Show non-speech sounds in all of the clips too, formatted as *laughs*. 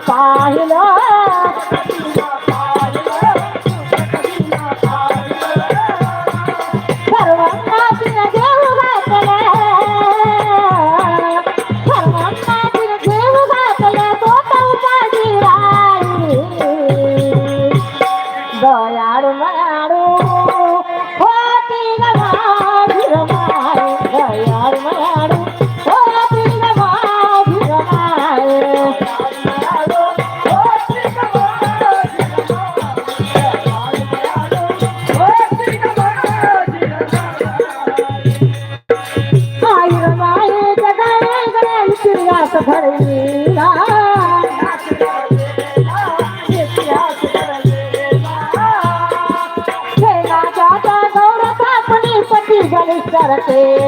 白来。রাতে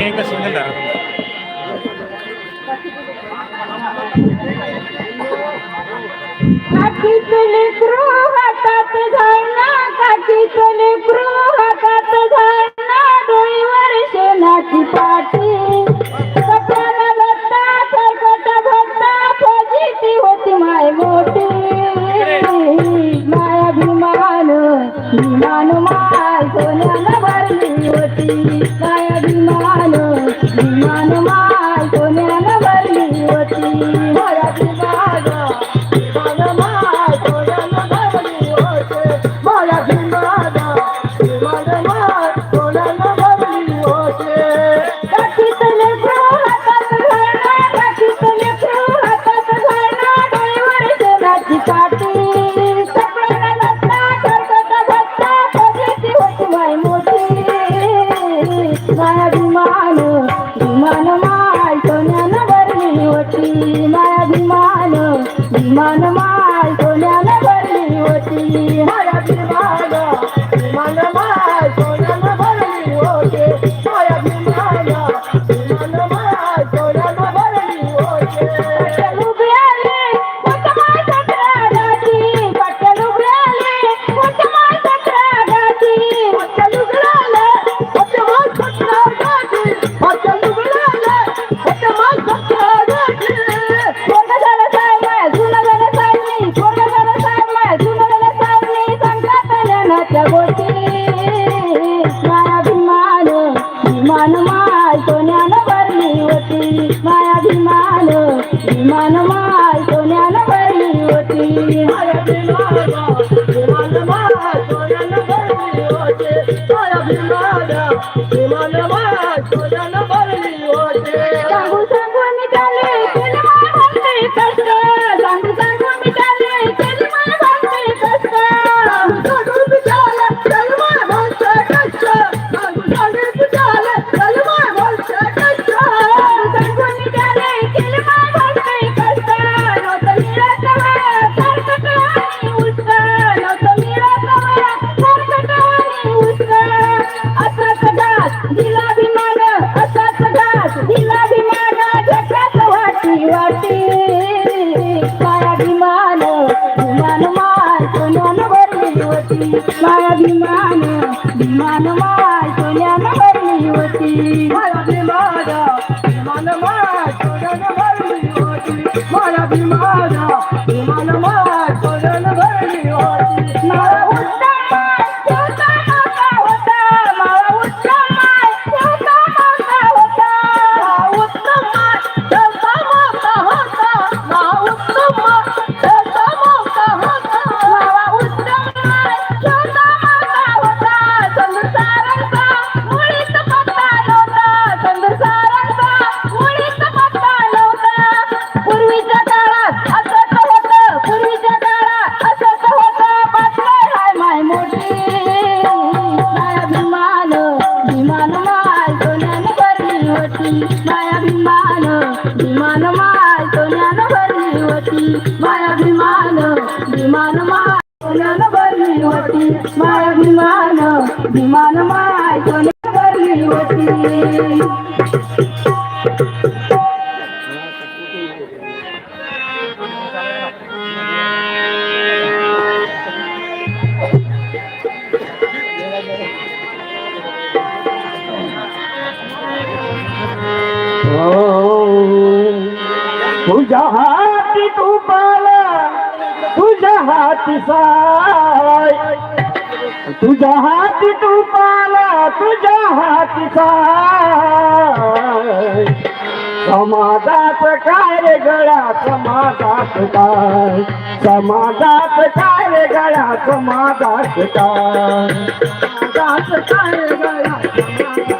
एकच सिंगल धरा काठीतले गृह हातात घालना काठीतले गृह हातात घालना डोईवर शेणाची पाठ Thank *laughs* you. होती माया विमान विमान माय सोन्याला भरली होती हरा विमान ಮಾಲು ಮನವಾ भीमान माय होती माया भीमान विमान माय सोन्यानं भरली होती. माया भीमान विमान माय सोन्यानं भरली होती माया भीमान विमान माय सोन्यानं भरली होती. तुझ्या हाती तू पाला तुझ्या हाती साय. तुझ्या हाती तू पाला तुझ्या हाती साय. समाजात काय रे गळ्या समाजात काय? समाजात काय रे गळ्या समाजात काय? समाजात काय गळ्या समाजात